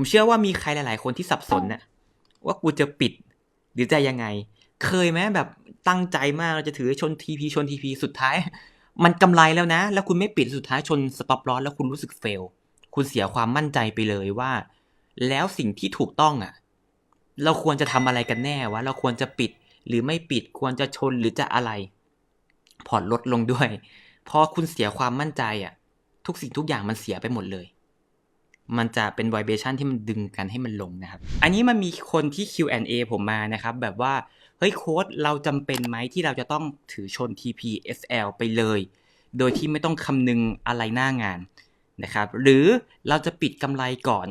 ผมเชื่อว่ามีใครหลาย ๆ คนที่สับสนน่ะว่ากูจะปิดหรือจะยังไง เคยไหมแบบตั้งใจมากเราจะถือชนทีพีชนทีพีสุดท้าย มันกำไรแล้วนะ แล้วคุณไม่ปิดสุดท้ายชนสต็อปลอสแล้วคุณรู้สึกเฟลคุณเสียความมั่นใจไปเลยว่า แล้วสิ่งที่ถูกต้องอะ เราควรจะทำอะไรกันแน่วะเราควรจะปิดหรือไม่ปิดควรจะชนหรือจะอะไร พอร์ตลดลงด้วยพอคุณเสียความมั่นใจอะ ทุกสิ่งทุกอย่างมันเสียไปหมดเลย มันจะเป็น vibration ที่มันดึงกันให้มันลงนะครับ อันนี้มันมีคนที่ Q&A ผมมานะครับ แบบว่า เฮ้ยโค้ดเราจำเป็นไหมที่เราจะต้องถือชน TP SL ไปเลย โดยที่ไม่ต้องคำนึงอะไรหน้างานนะครับ หรือเราจะปิดกำไรก่อน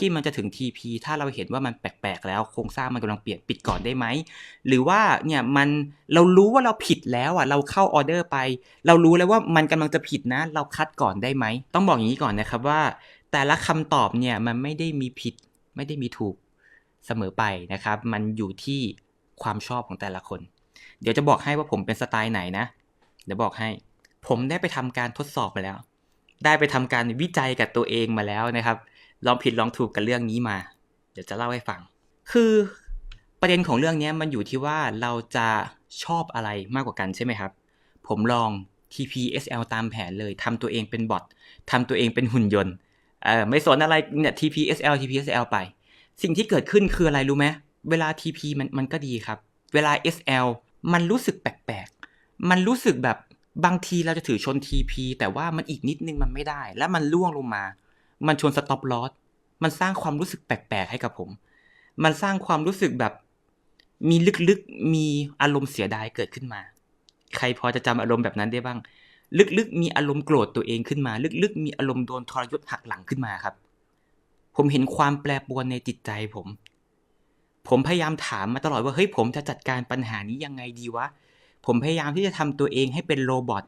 ที่มันจะถึง TP ถ้าเราเห็นว่ามันแปลกๆ แล้วโครงสร้างมันกำลังเปลี่ยนปิดก่อนได้ไหม หรือว่าเนี่ยมันเรารู้ว่าเราผิดแล้วอะเราเข้าออเดอร์ไป เรารู้แล้วว่ามันกำลังจะผิดนะ เราคัดก่อนได้ไหม ต้องบอกอย่างนี้ก่อนนะครับว่า แต่ละคำตอบเนี่ยมันไม่ได้มีผิดไม่ได้มีถูกเสมอไปนะครับ มันอยู่ที่ความชอบของแต่ละคน เดี๋ยวจะบอกให้ว่าผมเป็นสไตล์ไหนนะ เดี๋ยวบอกให้ ผมได้ไปทำการทดสอบมาแล้ว ได้ไปทำการวิจัยกับตัวเองมาแล้วนะครับ ลองผิดลองถูกกับเรื่องนี้มา เดี๋ยวจะเล่าให้ฟัง คือประเด็นของเรื่องนี้มันอยู่ที่ว่าเราจะชอบอะไรมากกว่ากันใช่ไหมครับ ผมลอง TPSL ตามแผนเลยทำตัวเองเป็นบอททำตัวเองเป็นหุ่นยนต์ เออไม่สนอะไรเนี่ย TPSL TPSL ไป สิ่งที่เกิดขึ้นคืออะไรรู้ไหมเวลา TP มันมันก็ดีครับ เวลา SL มันรู้สึกแปลกๆ มันรู้สึกแบบบางทีเราจะถือชน TP แต่ว่ามันอีกนิดนึงมันไม่ได้ แล้วมันล่วงลงมา มันชนสต็อปลอสมันสร้างความรู้สึกแปลกๆ ให้กับผม มันสร้างความรู้สึกแบบมีลึกๆ มีอารมณ์เสียดายเกิดขึ้นมา ใครพอจะจำอารมณ์แบบนั้นได้บ้าง ลึกๆ มีอารมณ์โกรธตัวเองขึ้นมา ลึกๆ มีอารมณ์โดนทรยศหักหลังขึ้นมาครับ ผมเห็นความแปรปรวนในจิตใจผม ผมพยายามถามมาตลอดว่าเฮ้ยผมจะจัดการปัญหานี้ยังไงดีวะ ผมพยายามที่จะทำตัวเองให้เป็นโรบอท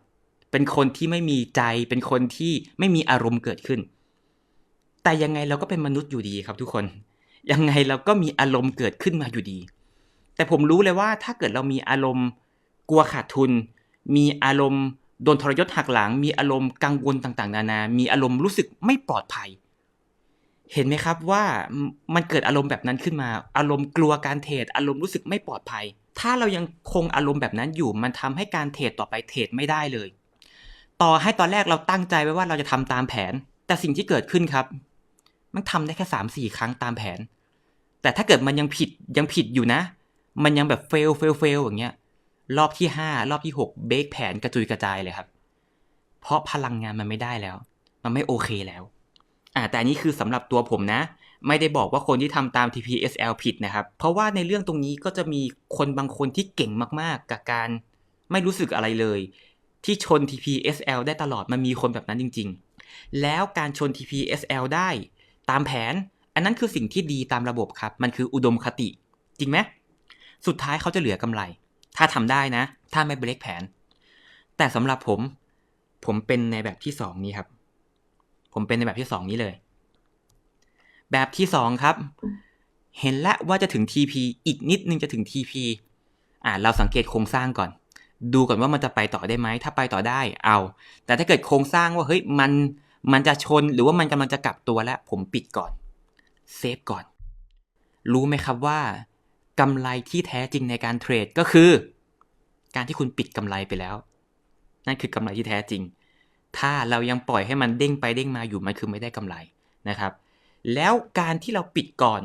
เป็นคนที่ไม่มีใจ เป็นคนที่ไม่มีอารมณ์เกิดขึ้น แต่ยังไงเราก็เป็นมนุษย์อยู่ดีครับทุกคน ยังไงเราก็มีอารมณ์เกิดขึ้นมาอยู่ดี แต่ผมรู้เลยว่าถ้าเกิดเรามีอารมณ์กลัวขาดทุน มีอารมณ์ โดนทรยศหักหลัง มีอารมณ์กังวลต่างๆ นานา มีอารมณ์รู้สึกไม่ปลอดภัย เห็นไหมครับว่ามันเกิดอารมณ์แบบนั้นขึ้นมา อารมณ์กลัวการเทรดอารมณ์รู้สึกไม่ปลอดภัย ถ้าเรายังคงอารมณ์แบบนั้นอยู่ มันทำให้การเทรดต่อไปเทรดไม่ได้เลย ต่อให้ตอนแรกเราตั้งใจไว้ว่าเราจะทำตามแผน แต่สิ่งที่เกิดขึ้นครับ มันทำได้แค่สามสี่ครั้งตามแผน แต่ถ้าเกิดมันยังผิดยังผิดอยู่นะ มันยังแบบเฟลเฟลเฟลอย่างเงี้ย รอบที่ห้ารอบที่หกเบรกแผนกระจุยกระจายเลยครับ เพราะพลังงานมันไม่ได้แล้ว มันไม่โอเคแล้ว อ่าแต่นี้คือสำหรับตัวผมนะ ไม่ได้บอกว่าคนที่ทำตาม TPSL ผิดนะครับ เพราะว่าในเรื่องตรงนี้ก็จะมีคนบางคนที่เก่งมากๆ กับการไม่รู้สึกอะไรเลย ที่ชน TPSL ได้ตลอดมันมีคนแบบนั้นจริง ๆ แล้วการชน TPSL ได้ตามแผน อันนั้นคือสิ่งที่ดีตามระบบครับ มันคืออุดมคติ จริงไหมสุดท้ายเขาจะเหลือกำไร ถ้าทำได้นะ ถ้าไม่เบรกแผน แต่สำหรับผม ผมเป็นในแบบที่สองนี้ครับ ผมเป็นในแบบที่สองนี้เลย แบบที่สองครับ เห็นแล้วว่าจะถึง TP อีกนิดนึงจะถึง TP อ่าเราสังเกตโครงสร้างก่อน ดูก่อนว่ามันจะไปต่อได้ไหม ถ้าไปต่อได้เอา แต่ถ้าเกิดโครงสร้างว่าเฮ้ยมันมันจะชนหรือว่ามันกำลังจะกลับตัวแล้ว ผมปิดก่อนเซฟก่อน รู้ไหมครับว่า กำไรที่แท้จริงในการเทรดก็คือ การที่คุณปิดกำไรไปแล้ว นั่นคือกำไรที่แท้จริง ถ้าเรายังปล่อยให้มันเด้งไปเด้งมาอยู่มันคือไม่ได้กำไรนะครับ แล้วการที่เราปิดก่อน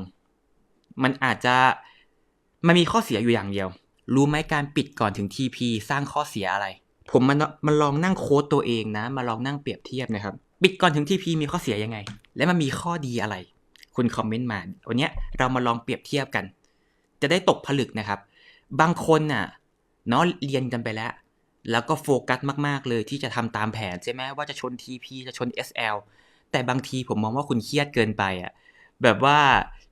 มันอาจจะมันมีข้อเสียอยู่อย่างเดียว รู้ไหมการปิดก่อนถึง TP สร้างข้อเสียอะไร ผมมันมันลองนั่งโค้ดตัวเองนะ มาลองนั่งเปรียบเทียบนะครับ ปิดก่อนถึง TP มีข้อเสียยังไง และมันมีข้อดีอะไร คุณคอมเมนต์มา วันนี้เรามาลองเปรียบเทียบกัน จะได้ตกผลึกนะครับ บางคนน่ะเนาะเรียนกันไปแล้ว แล้วก็โฟกัสมาก ๆ เลยที่จะทำตามแผนใช่ไหมว่าจะชน TP จะชน SL แต่บางทีผมมองว่าคุณเครียดเกินไปอะแบบว่า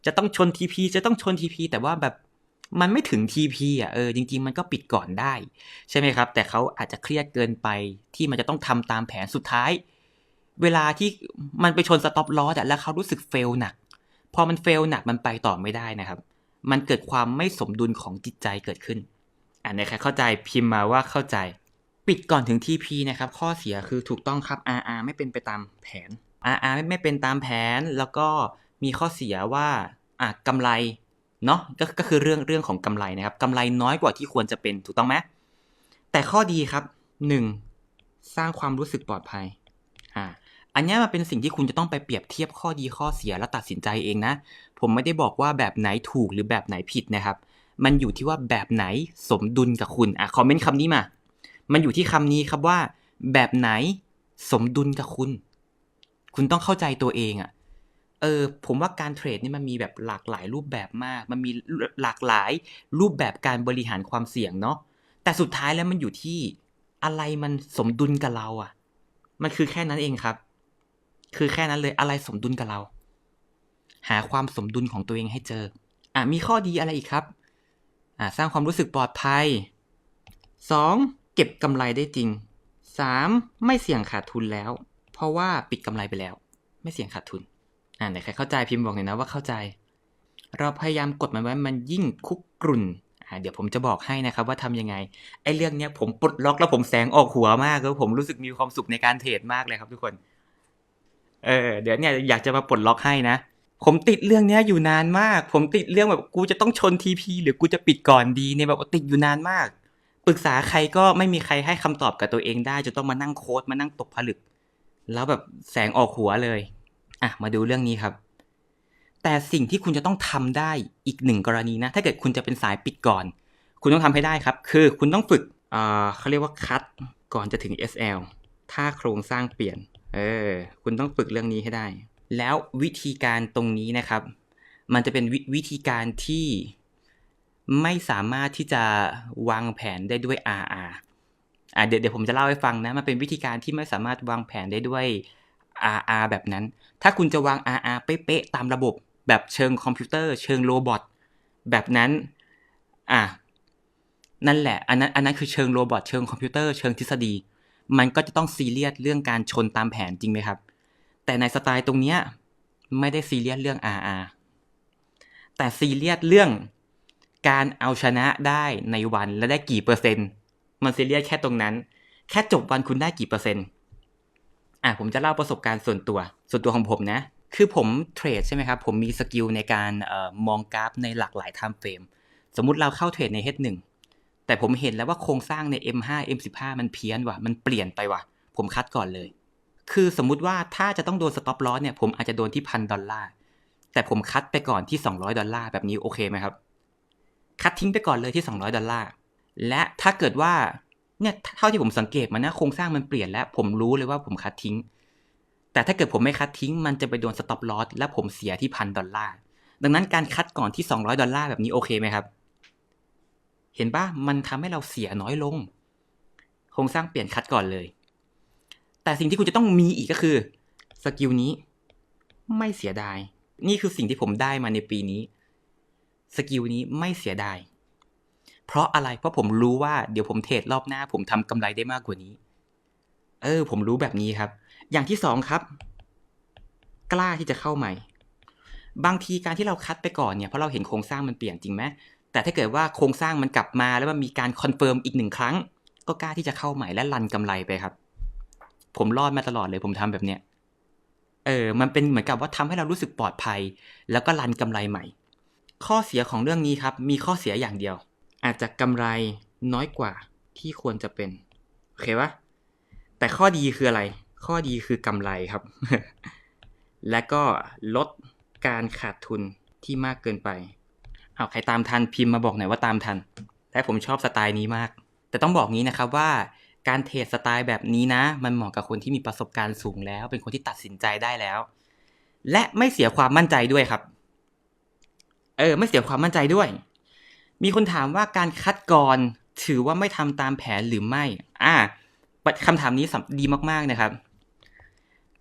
จะต้องชน TP จะต้องชน TP แต่ว่าแบบมันไม่ถึง TP อะเออจริง ๆ มันก็ปิดก่อนได้ ใช่ไหมครับ แต่เขาอาจจะเครียดเกินไปที่มันจะต้องทำตามแผนสุดท้าย เวลาที่มันไปชนสต็อปลอสอะแล้วเขารู้สึกเฟลหนัก พอมันเฟลหนักมันไปต่อไม่ได้นะครับ มันเกิดความไม่สมดุลของจิตใจเกิดขึ้น อ่านในใครเข้าใจพิมพ์มาว่าเข้าใจ ปิดก่อนถึง TP นะครับ ข้อเสียคือถูกต้องครับ RR ไม่เป็นไปตามแผน RR ไม่เป็นตามแผน แล้วก็มีข้อเสียว่าอะกำไรเนาะก็ก็คือเรื่องเรื่องของกำไรนะครับกำไรน้อยกว่าที่ควรจะเป็นถูกต้องไหมแต่ข้อดีครับหนึ่งสร้างความรู้สึกปลอดภัย อันนี้มันเป็นสิ่งที่คุณจะต้องไปเปรียบเทียบข้อดีข้อเสียแล้วตัดสินใจเองนะ ผมไม่ได้บอกว่าแบบไหนถูกหรือแบบไหนผิดนะครับ มันอยู่ที่ว่าแบบไหนสมดุลกับคุณอะคอมเมนต์คำนี้มา มันอยู่ที่คำนี้ครับว่า แบบไหนสมดุลกับคุณ คุณต้องเข้าใจตัวเองอะ่ะเออผมว่าการเทรดนี่มันมีแบบหลากหลายรูปแบบมาก มันมีหลากหลายรูปแบบการบริหารความเสี่ยงเนาะแต่สุดท้ายแล้วมันอยู่ที่อะไรมันสมดุลกับเราอะ่ะ มันคือแค่นั้นเองครับ คือแค่นั้นเลยอะไรสมดุลกับเรา หาความสมดุลของตัวเองให้เจอ อะมีข้อดีอะไรอีกครับ อ่าสร้างความรู้สึกปลอดภัย 2. เก็บกำไรได้จริง 3. ไม่เสี่ยงขาดทุนแล้ว เพราะว่าปิดกำไรไปแล้ว ไม่เสี่ยงขาดทุน อ่าไหนใครเข้าใจพิมพ์บอกหน่อยนะว่าเข้าใจ เราพยายามกดมันไว้มันยิ่งคุกกรุ่นอ่าเดี๋ยวผมจะบอกให้นะครับว่าทำยังไงไอ้เรื่องเนี้ยผมปลดล็อกแล้วผมแสงออกหัวมากแล้วผมรู้สึกมีความสุขในการเทรดมากเลยครับทุกคน เออเดี๋ยวเนี่ยอยากจะมาปลดล็อกให้นะ ผมติดเรื่องเนี้ยอยู่นานมาก ผมติดเรื่องแบบกูจะต้องชนทีพีหรือกูจะปิดก่อนดีเนี่ยแบบติดอยู่นานมาก ปรึกษาใครก็ไม่มีใครให้คำตอบกับตัวเองได้จะต้องมานั่งโค้ดมานั่งตกผลึก แล้วแบบแสงออกหัวเลย อะมาดูเรื่องนี้ครับ แต่สิ่งที่คุณจะต้องทำได้อีกหนึ่งกรณีนะ ถ้าเกิดคุณจะเป็นสายปิดก่อน คุณต้องทำให้ได้ครับ คือคุณต้องฝึกเขาเรียกว่าคัดก่อนจะถึง SL ถ้าโครงสร้างเปลี่ยน เออ คุณต้องฝึกเรื่องนี้ให้ได้ แล้ววิธีการตรงนี้นะครับ มันจะเป็นววิธีการที่ไม่สามารถที่จะวางแผนได้ด้วย RR อ่าเดี๋ยวเดี๋ยวผมจะเล่าให้ฟังนะ มันเป็นวิธีการที่ไม่สามารถวางแผนได้ด้วย RR แบบนั้น ถ้าคุณจะวาง RR เป๊ะๆตามระบบ แบบเชิงคอมพิวเตอร์ เชิงโรบอทแบบนั้น อะนั่นแหละ อันนั้น อันนั้นคือเชิงโรบอท เชิงคอมพิวเตอร์ เชิงทฤษฎี มันก็จะต้องซีเรียสเรื่องการชนตามแผนจริงไหมครับ แต่ในสไตล์ตรงเนี้ยไม่ได้ซีเรียสเรื่อง RR แต่ซีเรียสเรื่องการเอาชนะได้ในวันและได้กี่เปอร์เซ็นต์ มันซีเรียสแค่ตรงนั้น แค่จบวันคุณได้กี่เปอร์เซ็นต์อะผมจะเล่าประสบการณ์ส่วนตัว ส่วนตัวของผมนะ คือผมเทรดใช่ไหมครับ ผมมีสกิลในการออมองกราฟในหลากหลายไทม์เฟรมสมมุติเราเข้าเทรดใน H1 แต่ผมเห็นแล้วว่าโครงสร้างใน M5 M15 มันเพี้ยนว่ะ มันเปลี่ยนไปว่ะ ผมคัดก่อนเลย คือสมมุติว่าถ้าจะต้องโดนสต็อปลอสเนี่ยผมอาจจะโดนที่พันดอลลาร์ แต่ผมคัดไปก่อนที่ 200 ดอลลาร์แบบนี้โอเคไหมครับ คัดทิ้งไปก่อนเลยที่ 200 ดอลลาร์ และถ้าเกิดว่าเนี่ยเท่าที่ผมสังเกตมานะโครงสร้างมันเปลี่ยนแล้ว ผมรู้เลยว่าผมคัดทิ้ง แต่ถ้าเกิดผมไม่คัดทิ้ง มันจะไปโดนสต็อปลอสและผมเสียที่พันดอลลาร์ ดังนั้นการคัดก่อนที่ 200 ดอลลาร์แบบนี้โอเคไหมครับ เห็นปะมันทำให้เราเสียน้อยลง โครงสร้างเปลี่ยนคัดก่อนเลย แต่สิ่งที่คุณจะต้องมีอีกก็คือสกิลนี้ไม่เสียดาย นี่คือสิ่งที่ผมได้มาในปีนี้ สกิลนี้ไม่เสียดาย เพราะอะไร เพราะผมรู้ว่าเดี๋ยวผมเทรดรอบหน้า ผมทำกำไรได้มากกว่านี้ เออ ผมรู้แบบนี้ครับ อย่างที่สองครับ กล้าที่จะเข้าใหม่ บางทีการที่เราคัดไปก่อนเนี่ย เพราะเราเห็นโครงสร้างมันเปลี่ยนจริงไหม แต่ถ้าเกิดว่าโครงสร้างมันกลับมาแล้วมันมีการคอนเฟิร์มอีกหนึ่งครั้ง ก็กล้าที่จะเข้าใหม่และรันกำไรไปครับ ผมรอดมาตลอดเลยผมทำแบบเนี้ยเออ มันเป็นเหมือนกับว่าทำให้เรารู้สึกปลอดภัย แล้วก็รันกำไรใหม่ ข้อเสียของเรื่องนี้ครับ มีข้อเสียอย่างเดียว อาจจะกำไรน้อยกว่าที่ควรจะเป็นโอเคปะแต่ข้อดีคืออะไร ข้อดีคือกำไรครับ และก็ลดการขาดทุนที่มากเกินไป เอาใครตามทันพิมพ์มาบอกหน่อยว่าตามทัน แต่ผมชอบสไตล์นี้มาก แต่ต้องบอกงี้นะครับว่าการเทรดสไตล์แบบนี้นะ มันเหมาะกับคนที่มีประสบการณ์สูงแล้ว เป็นคนที่ตัดสินใจได้แล้ว และไม่เสียความมั่นใจด้วยครับ เออ ไม่เสียความมั่นใจด้วย มีคนถามว่าการคัดกรถือว่าไม่ทำตามแผนหรือไม่ อ่าคำถามนี้ดีมากๆนะครับ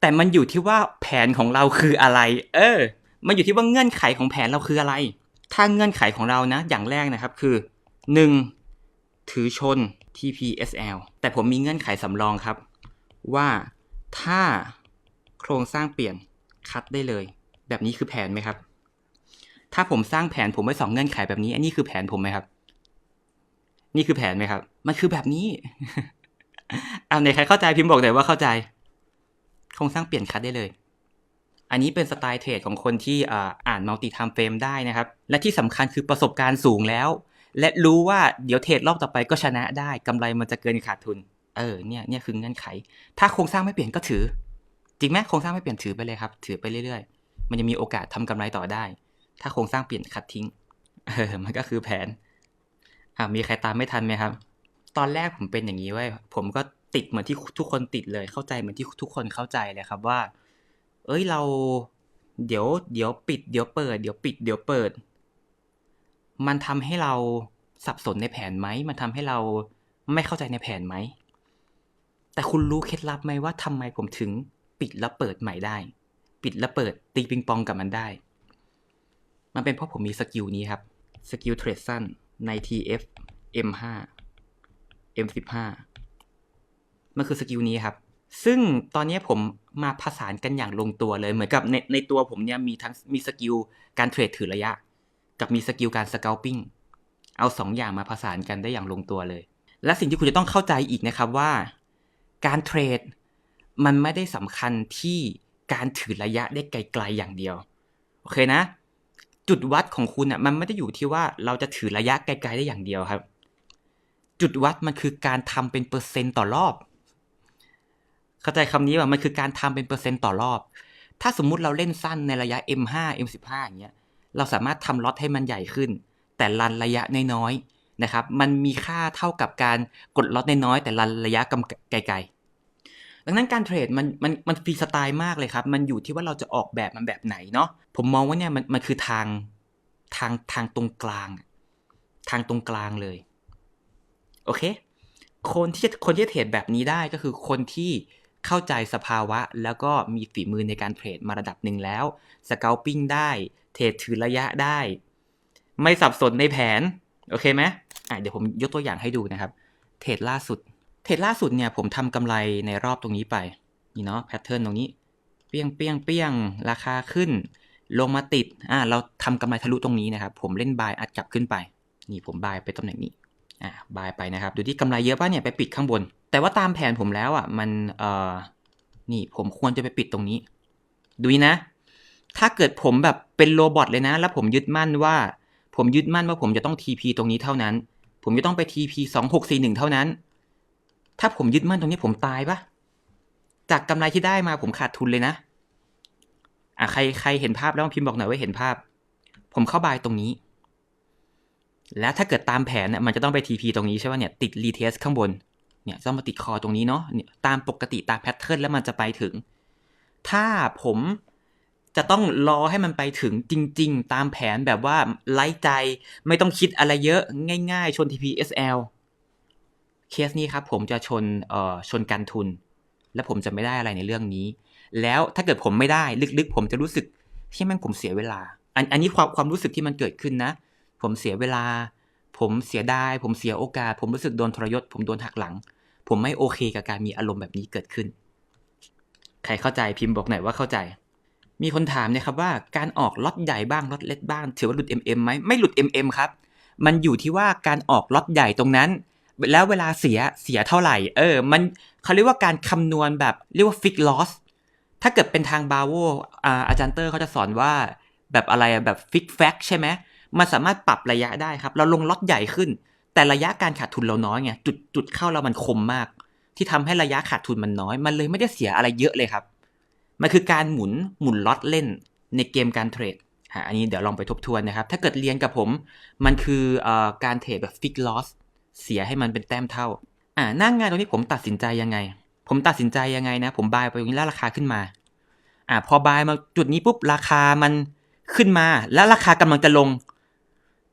แต่มันอยู่ที่ว่าแผนของเราคืออะไร เออ มันอยู่ที่ว่าเงื่อนไขของแผนเราคืออะไร ถ้าเงื่อนไขของเรานะ อย่างแรกนะครับคือ 1. ถือชน TPSL แต่ผมมีเงื่อนไขสำรองครับ ว่าถ้าโครงสร้างเปลี่ยนคัดได้เลย แบบนี้คือแผนไหมครับ ถ้าผมสร้างแผนผมไว้สองเงื่อนไขแบบนี้อันนี้คือแผนผมไหมครับ นี่คือแผนไหมครับ มันคือแบบนี้เอาไหนใครเข้าใจพิมพ์บอกหน่อยว่าเข้าใจ โครงสร้างเปลี่ยนคัดได้เลย อันนี้เป็นสไตล์เทรดของคนที่อ่านมัลติไทม์เฟรมได้นะครับ และที่สำคัญคือประสบการณ์สูงแล้ว และรู้ว่าเดี๋ยวเทรดรอบต่อไปก็ชนะได้กำไรมันจะเกินขาดทุน เออเนี่ยเนี่ยคือเงื่อนไข ถ้าโครงสร้างไม่เปลี่ยนก็ถือ จริงไหมโครงสร้างไม่เปลี่ยนถือไปเลยครับ ถือไปเรื่อยๆ มันจะมีโอกาสทำกำไรต่อได้ ถ้าโครงสร้างเปลี่ยนคัดทิ้งเออมันก็คือแผนอ่ามีใครตามไม่ทันไหมครับ ตอนแรกผมเป็นอย่างนี้ไว้ผมก็ติดเหมือนที่ทุกคนติดเลยเข้าใจเหมือนที่ทุกคนเข้าใจเลยครับว่า เอ้ยเรา เดี๋ยว เดี๋ยวปิด เดี๋ยวเปิด เดี๋ยวปิด เดี๋ยวเปิด มันทำให้เราสับสนในแผนไหม มันทำให้เราไม่เข้าใจในแผนไหม แต่คุณรู้เคล็ดลับไหมว่าทำไมผมถึงปิดแล้วเปิดใหม่ได้ ปิดแล้วเปิดตีปิงปองกับมันได้ มันเป็นเพราะผมมีสกิลนี้ครับ สกิลเทรดสั้นใน TF M5 M15 มันคือสกิลนี้ครับ ซึ่งตอนนี้ผมมาผสานกันอย่างลงตัวเลย เหมือนกับในในตัวผมเนี่ยมีทั้งมีสกิลการเทรดถือระยะ กับมีสกิลการสเกลปิ้งเอาสองอย่างมาผสานกันได้อย่างลงตัวเลย และสิ่งที่คุณจะต้องเข้าใจอีกนะครับว่า การเทรดมันไม่ได้สำคัญที่การถือระยะได้ไกลๆอย่างเดียว โอเคนะ จุดวัดของคุณอะมันไม่ได้อยู่ที่ว่าเราจะถือระยะไกลๆได้อย่างเดียวครับ จุดวัดมันคือการทำเป็นเปอร์เซ็นต์ต่อรอบ เข้าใจคำนี้ว่ามันคือการทำเป็นเปอร์เซ็นต์ต่อรอบ ถ้าสมมุติเราเล่นสั้นในระยะ M5 M15 อย่างเงี้ยเราสามารถทำล็อตให้มันใหญ่ขึ้น แต่รันระยะน้อยๆนะครับ มันมีค่าเท่ากับการกดล็อตน้อยๆแต่รันระยะกำไกลๆ ดังนั้นการเทรดมันมันมันฟรีสไตล์มากเลยครับ มันอยู่ที่ว่าเราจะออกแบบมันแบบไหนเนาะผมมองว่าเนี่ยมันมันคือทางทางทางตรงกลาง ทางตรงกลางเลย โอเค คนที่จะคนที่เทรดแบบนี้ได้ก็คือคนที่ เข้าใจสภาวะ แล้วก็มีฝีมือในการเทรดมาระดับหนึ่งแล้วสเกลปิ้งได้เทรดถือระยะได้ ไม่สับสนในแผน โอเคไหมอะเดี๋ยวผมยกตัวอย่างให้ดูนะครับ เทรดล่าสุด เทรดล่าสุดเนี่ยผมทำกำไรในรอบตรงนี้ไป นี่เนาะแพทเทิร์นตรงนี้ เปี้ยงเปี้ยงเปี้ยงราคาขึ้น ลงมาติดอ่าเราทำกำไรทะลุตรงนี้นะครับ ผมเล่นบายอัดกลับขึ้นไป นี่ผมบายไปตำแหน่งนี้ อ่าบายไปนะครับ ดูที่กำไรเยอะป่ะเนี่ยไปปิดข้างบน แต่ว่าตามแผนผมแล้วอะมันเอ่อนี่ผมควรจะไปปิดตรงนี้ ดูนะ ถ้าเกิดผมแบบเป็นโรบอทเลยนะ แล้วผมยึดมั่นว่า ผมยึดมั่นว่าผมจะต้อง TP ตรงนี้เท่านั้น ผมจะต้องไป TP สองหกสี่หนึ่งเท่านั้น ถ้าผมยึดมั่นตรงนี้ผมตายปะจากกำไรที่ได้มาผมขาดทุนเลยนะอะใครใครเห็นภาพแล้วพิมพ์บอกหน่อยว่าเห็นภาพ ผมเข้าบายตรงนี้ แล้วถ้าเกิดตามแผนเนี่ยมันจะต้องไป TP ตรงนี้ใช่ป่ะเนี่ยติดรีเทสข้างบนเนี่ยต้องมาติดคอตรงนี้เนาะเนี่ยตามปกติตามแพทเทิร์นแล้วมันจะไปถึง ถ้าผมจะต้องรอให้มันไปถึงจริง ๆ ตามแผนแบบว่าไร้ใจไม่ต้องคิดอะไรเยอะง่าย ๆ ชน TPSL เคสนี้ครับ ผมจะชนเอ่อชนการทุน และผมจะไม่ได้อะไรในเรื่องนี้ แล้วถ้าเกิดผมไม่ได้ลึกๆ ผมจะรู้สึกที่แม่งผมเสียเวลา อันอันนี้ความความรู้สึกที่มันเกิดขึ้นนะ ผมเสียเวลา ผมเสียดาย ผมเสียโอกาส ผมรู้สึกโดนทรยศ ผมโดนหักหลัง ผมไม่โอเคกับการมีอารมณ์แบบนี้เกิดขึ้น ใครเข้าใจพิมพ์บอกหน่อยว่าเข้าใจ มีคนถามเนี่ยครับว่าการออกล็อตใหญ่บ้างล็อตเล็กบ้างถือว่าหลุด MM ไหมไม่หลุด MM ครับ มันอยู่ที่ว่าการออกล็อตใหญ่ตรงนั้น แล้วเวลาเสียเสียเท่าไหร่ เออ มันเขาเรียกว่าการคำนวณแบบเรียกว่าฟิกลอสถ้าเกิดเป็นทางบาโวอาอาจารย์เตอร์เขาจะสอนว่าแบบอะไรแบบฟิกแฟกใช่ไหม มันสามารถปรับระยะได้ครับ เราลงล็อตใหญ่ขึ้น แต่ระยะการขาดทุนเราน้อยไงจุดจุดเข้าเรามันคมมาก ที่ทำให้ระยะขาดทุนมันน้อย มันเลยไม่ได้เสียอะไรเยอะเลยครับ มันคือการหมุนหมุนล็อตเล่นในเกมการเทรดอันนี้เดี๋ยวลองไปทบทวนนะครับ ถ้าเกิดเรียนกับผม มันคืออการเทรดแบบฟิกลอสเสียให้มันเป็นแต้มเท่า อ่าหน้างงานตรงนี้ผมตัดสินใจยังไง ผมตัดสินใจยังไงนะ ผมบายไปตรงนี้แล้วราคาขึ้นมา อ่าพอบายมาจุดนี้ปุ๊บราคามันขึ้นมา แล้วราคากำลังจะลง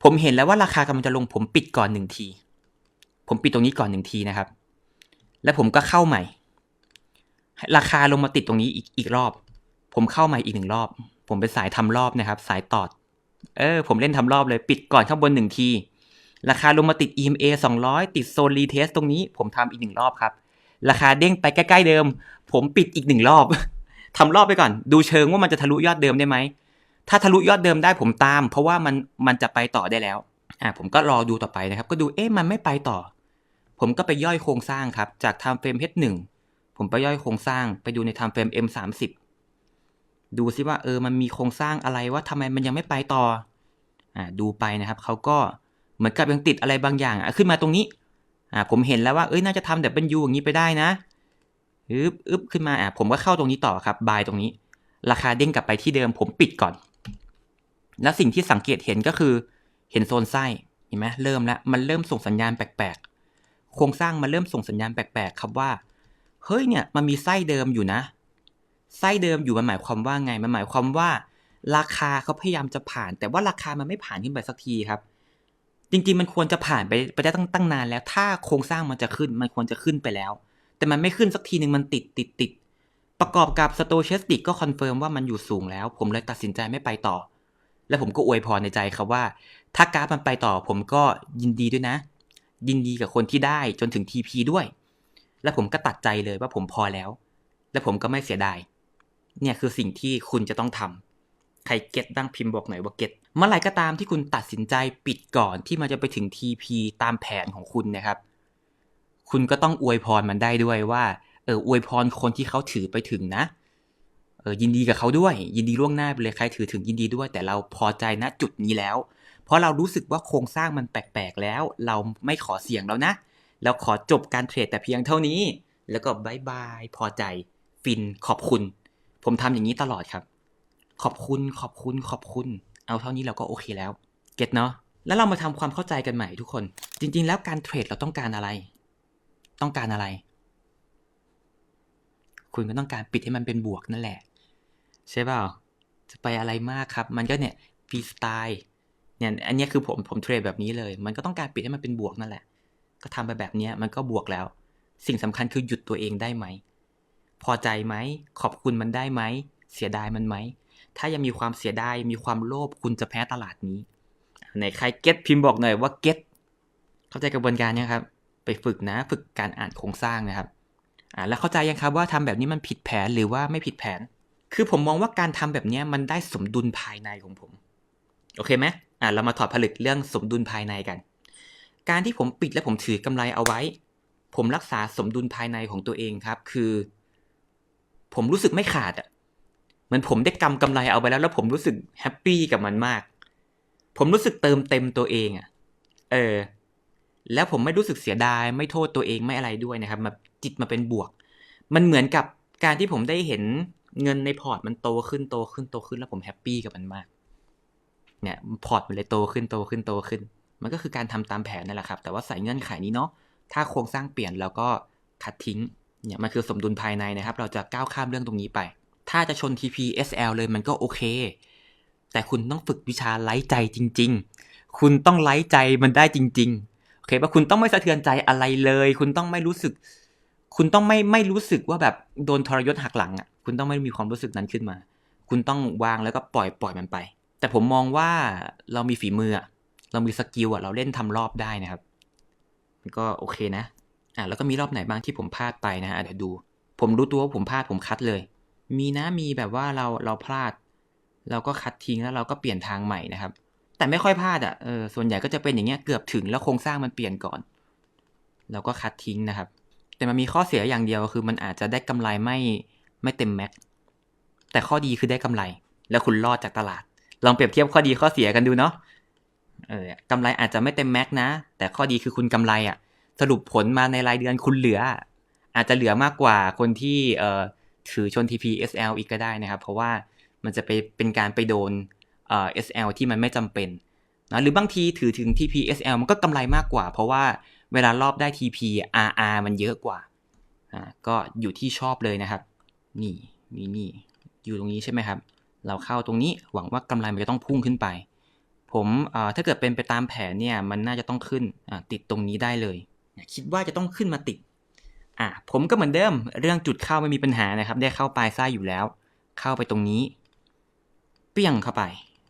ผมเห็นแล้วว่าราคากำลังจะลง ผมปิดก่อนหนึ่งที ผมปิดตรงนี้ก่อนหนึ่งทีนะครับ แล้วผมก็เข้าใหม่ ราคาลงมาติดตรงนี้อีกอีกรอบ ผมเข้าใหม่อีกหนึ่งรอบ ผมเป็นสายทำรอบนะครับ สายตอด เออ ผมเล่นทำรอบเลย ปิดก่อนข้างบนหนึ่งที ราคาลงมาติด EMA 200 ติดโซนรีเทสตรงนี้ ผมทำอีกหนึ่งรอบครับ ราคาเด้งไปใกล้ๆเดิม ผมปิดอีกหนึ่งรอบทำรอบไปก่อน ดูเชิงว่ามันจะทะลุยอดเดิมได้ไหม ถ้าทะลุยอดเดิมได้ผมตาม เพราะว่ามันมันจะไปต่อได้แล้ว อ่าผมก็รอดูต่อไปนะครับ ก็ดูเอ๊ะมันไม่ไปต่อ ผมก็ไปย่อยโครงสร้างครับ จาก time frame H1 ผมไปย่อยโครงสร้างไปดูใน time frame M30 ดูซิว่าเออมันมีโครงสร้างอะไรว่าทำไมมันยังไม่ไปต่อ อ่าดูไปนะครับเขาก็เหมือนกับยังติดอะไรบางอย่างอะขึ้นมาตรงนี้ อ่าผมเห็นแล้วว่าเอ้ยน่าจะทำแบบเป็นยูอย่างนี้ไปได้นะอึบอึบขึ้นมาอะผมก็เข้าตรงนี้ต่อครับบายตรงนี้ ราคาเด้งกลับไปที่เดิมผมปิดก่อน แล้วสิ่งที่สังเกตเห็นก็คือ เห็นโซนไส้เห็นไหมเริ่มแล้วมันเริ่มส่งสัญญาณแปลกๆ โครงสร้างมันเริ่มส่งสัญญาณแปลกๆ ครับว่า เฮ้ยเนี่ยมันมีไส้เดิมอยู่นะ ไส้เดิมอยู่มันหมายความว่าไง มันหมายความว่า ราคาเขาพยายามจะผ่าน แต่ว่าราคามันไม่ผ่านขึ้นไปสักทีครับ จริงๆ มันควรจะผ่านไปไปได้ตั้งตั้งนานแล้ว ถ้าโครงสร้างมันจะขึ้น มันควรจะขึ้นไปแล้ว แต่มันไม่ขึ้นสักทีหนึ่งมันติดติดติด ประกอบกับสโตเชสติกก็คอนเฟิร์มว่ามันอยู่สูงแล้ว ผมเลยตัดสินใจไม่ไปต่อ และผมก็อวยพรในใจครับว่า ถ้ากราฟมันไปต่อผมก็ยินดีด้วยนะ ยินดีกับคนที่ได้จนถึง TP ด้วย และผมก็ตัดใจเลยว่าผมพอแล้ว และผมก็ไม่เสียดาย เนี่ยคือสิ่งที่คุณจะต้องทำใครเก็ตบ้างพิมพ์บอกหน่อยว่าเก็ตเมื่อไหร่ก็ตามที่คุณตัดสินใจปิดก่อนที่มันจะไปถึง TP ตามแผนของคุณนะครับ คุณก็ต้องอวยพรมันได้ด้วยว่าเอออวยพรคนที่เขาถือไปถึงนะ เออยินดีกับเขาด้วย ยินดีล่วงหน้าไปเลยใครถือถึงยินดีด้วย แต่เราพอใจณจุดนี้แล้ว เพราะเรารู้สึกว่าโครงสร้างมันแปลกๆแล้ว เราไม่ขอเสี่ยงแล้วนะ เราขอจบการเทรดแต่เพียงเท่านี้ แล้วก็บายบายพอใจฟินขอบคุณ ผมทำอย่างนี้ตลอดครับ ขอบคุณขอบคุณขอบคุณ เอาเท่านี้เราก็โอเคแล้วเก็ตเนาะแล้วเรามาทำความเข้าใจกันใหม่ทุกคน จริง ๆ แล้วการเทรดเราต้องการอะไร ต้องการอะไร คุณก็ต้องการปิดให้มันเป็นบวกนั่นแหละ ใช่เปล่า จะไปอะไรมากครับ มันก็เนี่ยฟรีสไตล์เนี่ยอันนี้คือผมผมเทรดแบบนี้เลย มันก็ต้องการปิดให้มันเป็นบวกนั่นแหละ ก็ทำไปแบบนี้มันก็บวกแล้ว สิ่งสำคัญคือหยุดตัวเองได้ไหม พอใจไหม ขอบคุณมันได้ไหม เสียดายมันไหม ถ้ายังมีความเสียดาย มีความโลภ คุณจะแพ้ตลาดนี้ ไหนใครเก็ตพิมพ์บอกหน่อยว่าเก็ต เข้าใจกระบวนการเนี่ยครับ ไปฝึกนะ ฝึกการอ่านโครงสร้างนะครับ อ่าแล้วเข้าใจยังครับว่าทำแบบนี้มันผิดแผนหรือว่าไม่ผิดแผน คือผมมองว่าการทำแบบนี้มันได้สมดุลภายในของผม โอเคไหมอ่าเรามาถอดผลึกเรื่องสมดุลภายในกัน การที่ผมปิดและผมถือกำไรเอาไว้ ผมรักษาสมดุลภายในของตัวเองครับ คือ ผมรู้สึกไม่ขาดอะเหมือนผมได้กำกำไรเอาไปแล้วแล้วผมรู้สึกแฮปปี้กับมันมาก ผมรู้สึกเติมเต็มตัวเองอะ เออ แล้วผมไม่รู้สึกเสียดาย ไม่โทษตัวเองไม่อะไรด้วยนะครับมาจิตมาเป็นบวก มันเหมือนกับการที่ผมได้เห็นเงินในพอร์ตมันโตขึ้นโตขึ้นโตขึ้นแล้วผมแฮปปี้กับมันมาก เนี่ยพอร์ตมันเลยโตขึ้นโตขึ้นโตขึ้น มันก็คือการทำตามแผนนั่นแหละครับ แต่ว่าใส่เงื่อนไขนี้เนาะถ้าโครงสร้างเปลี่ยนเราก็คัดทิ้งเนี่ยมันคือสมดุลภายในนะครับ เราจะก้าวข้ามเรื่องตรงนี้ไป ถ้าจะชน TP SL เลยมันก็โอเค แต่คุณต้องฝึกวิชาไร้ใจจริง ๆ คุณต้องไร้ใจมันได้จริง ๆ เคป่ะคุณต้องไม่สะเทือนใจอะไรเลย คุณต้องไม่รู้สึก คุณต้องไม่ไม่รู้สึกว่าแบบโดนทรยศหักหลังอะคุณต้องไม่มีความรู้สึกนั้นขึ้นมา คุณต้องวางแล้วก็ปล่อยปล่อยมันไป แต่ผมมองว่าเรามีฝีมืออะเรามีสกิลอะเราเล่นทำรอบได้นะครับมันก็โอเคนะอะแล้วก็มีรอบไหนบ้างที่ผมพลาดไปนะฮะเดี๋ยวดู ผมรู้ตัวว่าผมพลาดผมคัดเลย มีนะมีแบบว่าเราเราพลาด เราก็คัดทิ้งแล้วเราก็เปลี่ยนทางใหม่นะครับ แต่ไม่ค่อยพลาดอะเออส่วนใหญ่ก็จะเป็นอย่างเงี้ยเกือบถึงแล้วโครงสร้างมันเปลี่ยนก่อนเราก็คัดทิ้งนะครับ แต่มันมีข้อเสียอย่างเดียวคือมันอาจจะได้กำไรไม่ไม่เต็มแม็กซ์แต่ข้อดีคือได้กำไร แล้วคุณรอดจากตลาด ลองเปรียบเทียบข้อดีข้อเสียกันดูเนาะเออกำไรอาจจะไม่เต็มแม็กซ์นะ แต่ข้อดีคือคุณกำไรอะ สรุปผลมาในรายเดือนคุณเหลือ อาจจะเหลือมากกว่าคนที่เอ่อถือชน TP SL อีกก็ได้นะครับ เพราะว่ามันจะไปเป็นการไปโดน SL ที่มันไม่จำเป็นนะหรือบางทีถือถึง TP SL มันก็กำไรมากกว่า เพราะว่าเวลารอบได้ TP RR มันเยอะกว่าอ่าก็อยู่ที่ชอบเลยนะครับ นี่มีนี่อยู่ตรงนี้ใช่ไหมครับ เราเข้าตรงนี้หวังว่ากำไรมันจะต้องพุ่งขึ้นไป ผมเออถ้าเกิดเป็นไปตามแผนเนี่ยมันน่าจะต้องขึ้นติดตรงนี้ได้เลย คิดว่าจะต้องขึ้นมาติดอะผมก็เหมือนเดิมเรื่องจุดเข้าไม่มีปัญหานะครับ ได้เข้าปลายไส้อยู่แล้ว เข้าไปตรงนี้ เปี้ยงเข้าไป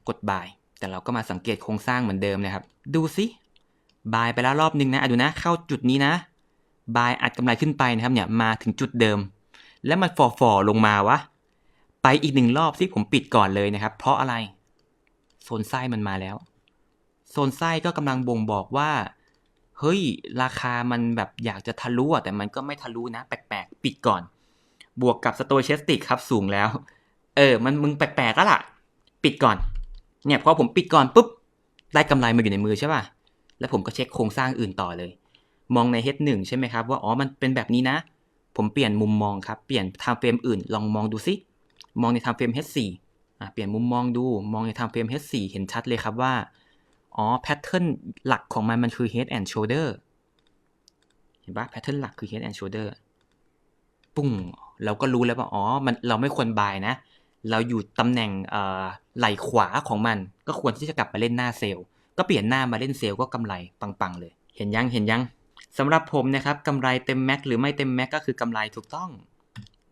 กดบาย แต่เราก็มาสังเกตโครงสร้างเหมือนเดิมนะครับ ดูสิบายไปแล้วรอบนึงนะดูนะเข้าจุดนี้นะบายอัดกำไรขึ้นไปนะครับเนี่ยมาถึงจุดเดิม แล้วมันฟอฟอลงมาวะไปอีกหนึ่งรอบที่ผมปิดก่อนเลยนะครับ เพราะอะไร โซนไส้มันมาแล้ว โซนไส้ก็กำลังบ่งบอกว่า เฮ้ย ราคามันแบบอยากจะทะลุอะแต่มันก็ไม่ทะลุนะ แปลกๆ ปิดก่อน บวกกับสโตเชสติกครับสูงแล้ว เออ มันมึงแปลกๆแล้วล่ะ ปิดก่อน เนี่ยพอผมปิดก่อนปุ๊บได้กำไรมาอยู่ในมือใช่ป่ะ แล้วผมก็เช็คโครงสร้างอื่นต่อเลย มองใน H1 ใช่ไหมครับ ว่าอ๋อมันเป็นแบบนี้นะ ผมเปลี่ยนมุมมองครับ เปลี่ยนไทม์เฟรมอื่น ลองมองดูซิ มองในไทม์เฟรม H4 อะเปลี่ยนมุมมองดู มองในไทม์เฟรม H4 เห็นชัดเลยครับว่า อ๋อแพทเทิร์นหลักของมันมันคือ head and shoulder เห็นปะแพทเทิร์นหลักคือ head and shoulder ปุ้งเราก็รู้แล้วว่าอ๋อมันเราไม่ควรบายนะ เราอยู่ตำแหน่งไหล่ขวาของมัน ก็ควรที่จะกลับมาเล่นหน้าเซลล์ ก็เปลี่ยนหน้ามาเล่นเซลล์ก็กำไรปังๆเลย เห็นยังเห็นยังสำหรับผมนะครับกำไรเต็มแม็กหรือไม่เต็มแม็กก็คือกำไรถูกต้อง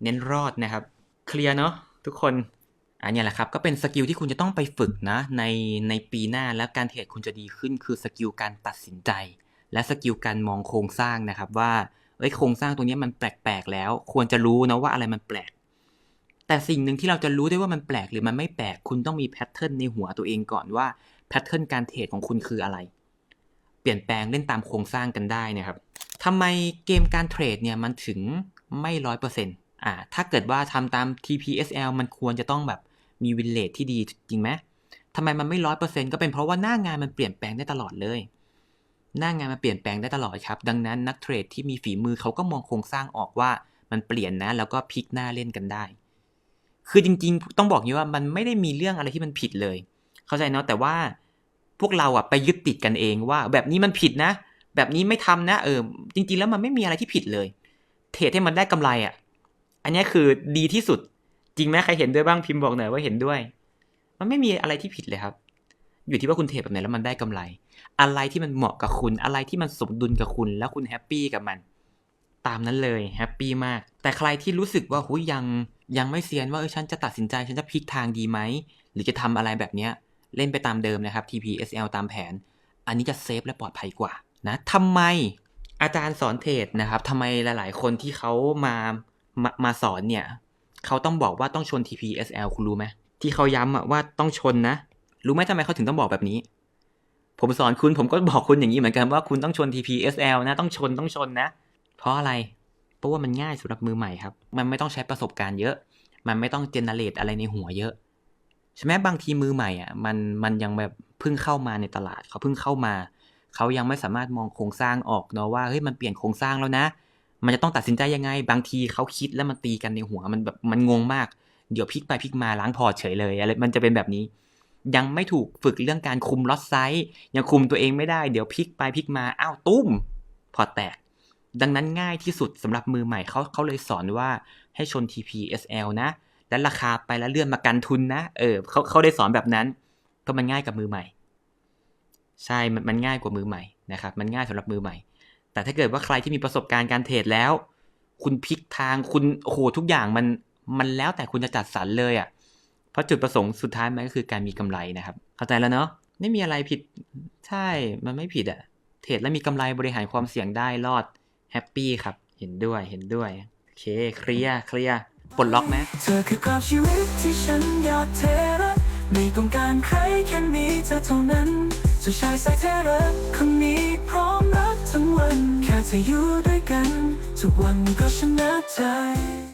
เน้นรอดนะครับ เคลียร์เนาะทุกคนอันนี้แหละครับก็เป็นสกิลที่คุณจะต้องไปฝึกนะในในปีหน้าแล้วการเทรดคุณจะดีขึ้นคือสกิลการตัดสินใจ และสกิลการมองโครงสร้างนะครับว่าเอ้ยโครงสร้างตรงนี้มันแปลกๆแล้ว ควรจะรู้นะว่าอะไรมันแปลก แต่สิ่งหนึ่งที่เราจะรู้ได้ว่ามันแปลกหรือมันไม่แปลกคุณต้องมีแพทเทิร์นในหัวตัวเองก่อนว่าแพทเทิร์นการเทรดของคุณคืออะไร เปลี่ยนแปลงเล่นตามโครงสร้างกันได้นะครับทำไมเกมการเทรดเนี่ยมันถึงไม่ร้อยเปอร์เซ็นต์อ่าถ้าเกิดว่าทำตาม TPSL มันควรจะต้องแบบมีวินเลทที่ดีจริงไหมทำไมมันไม่ร้อยเปอร์เซ็นต์ก็เป็นเพราะว่าหน้างานมันเปลี่ยนแปลงได้ตลอดเลย หน้างานมันเปลี่ยนแปลงได้ตลอดครับ ดังนั้นนักเทรดที่มีฝีมือเขาก็มองโครงสร้างออกว่ามันเปลี่ยนนะ แล้วก็พลิกหน้าเล่นกันได้ คือจริงๆ ต้องบอกอย่างนี้ว่ามันไม่ได้มีเรื่องอะไรที่มันผิดเลย เข้าใจเนาะแต่ว่าพวกเราอะไปยึดติดกันเองว่า แบบนี้มันผิดนะ แบบนี้ไม่ทำนะเออจริง ๆ แล้วมันไม่มีอะไรที่ผิดเลย เทรดให้มันได้กำไรอะอันนี้คือดีที่สุด จริงไหมใครเห็นด้วยบ้างพิมพ์บอกหน่อยว่าเห็นด้วย มันไม่มีอะไรที่ผิดเลยครับ อยู่ที่ว่าคุณเทรดแบบไหนแล้วมันได้กำไร อะไรที่มันเหมาะกับคุณ อะไรที่มันสมดุลกับคุณ แล้วคุณแฮปปี้กับมัน ตามนั้นเลยแฮปปี้มาก แต่ใครที่รู้สึกว่าหุยยัง ยังไม่เซียนว่าเออฉันจะตัดสินใจฉันจะพลิกทางดีไหม หรือจะทำอะไรแบบเนี้ยเล่นไปตามเดิมนะครับ TPSL ตามแผน อันนี้จะเซฟและปลอดภัยกว่านะทำไมอาจารย์สอนเทรดนะครับทำไมหลาย ๆ คนที่เขามามามาสอนเนี่ยเขาต้องบอกว่าต้องชน TPSL คุณรู้ไหมที่เขาย้ำว่าต้องชนนะ รู้ไหมทำไมเขาถึงต้องบอกแบบนี้ ผมสอนคุณผมก็บอกคุณอย่างนี้เหมือนกันว่าคุณต้องชน TPSL นะ ต้องชนต้องชนนะ เพราะอะไร ราะว่ามันง่ายสำหรับมือใหม่ครับ มันไม่ต้องใช้ประสบการณ์เยอะ มันไม่ต้องเจเนเรตอะไรในหัวเยอะใช่ไหมบางทีมือใหม่อะมันมันยังแบบเพิ่งเข้ามาในตลาดเขาเพิ่งเข้ามา เขายังไม่สามารถมองโครงสร้างออกเนาะว่าเฮ้ยมันเปลี่ยนโครงสร้างแล้วนะ มันจะต้องตัดสินใจยังไง บางทีเขาคิดแล้วมันตีกันในหัวมันแบบมันงงมากเดี๋ยวพลิกไปพลิกมาล้างพอเฉยเลยอะไรมันจะเป็นแบบนี้ ยังไม่ถูกฝึกเรื่องการคุมล็อตไซส์ยังคุมตัวเองไม่ได้เดี๋ยวพลิกไปพลิกมาอ้าวตุ้ม พอแตก ดังนั้นง่ายที่สุดสำหรับมือใหม่เขาเขาเลยสอนว่าให้ชน TPSL นะ และราคาไปแล้วเลื่อนมากันทุนนะ เออเขาเขาได้สอนแบบนั้นเพราะมันง่ายกับมือใหม่ ใช่มันมันง่ายกว่ามือใหม่นะครับ มันง่ายสำหรับมือใหม่ แต่ถ้าเกิดว่าใครที่มีประสบการณ์การเทรดแล้ว คุณพลิกทางคุณโอ้โหทุกอย่างมันมันแล้วแต่คุณจะจัดสรรเลยอะ่ะเพราะจุดประสงค์สุดท้ายมันก็คือการมีกำไรนะครับ เข้าใจแล้วเนาะไม่มีอะไรผิดใช่มันไม่ผิดอะเทรดแล้วมีกำไรบริหารความเสี่ยงได้รอด แฮปปี้ครับ เห็นด้วยเห็นด้วย โอเค เคลียร์เคลียร์ปลดล็อกไหมเธอคือกราบชีวิตที่ฉันอยากเทระไม่ต้องการใครแค่มีเธอเท่านั้นจะชายสายเทระคนนี้พร้อมรักทั้งวัน แค่เธออยู่ด้วยกัน ทุกวันก็ชนะใจ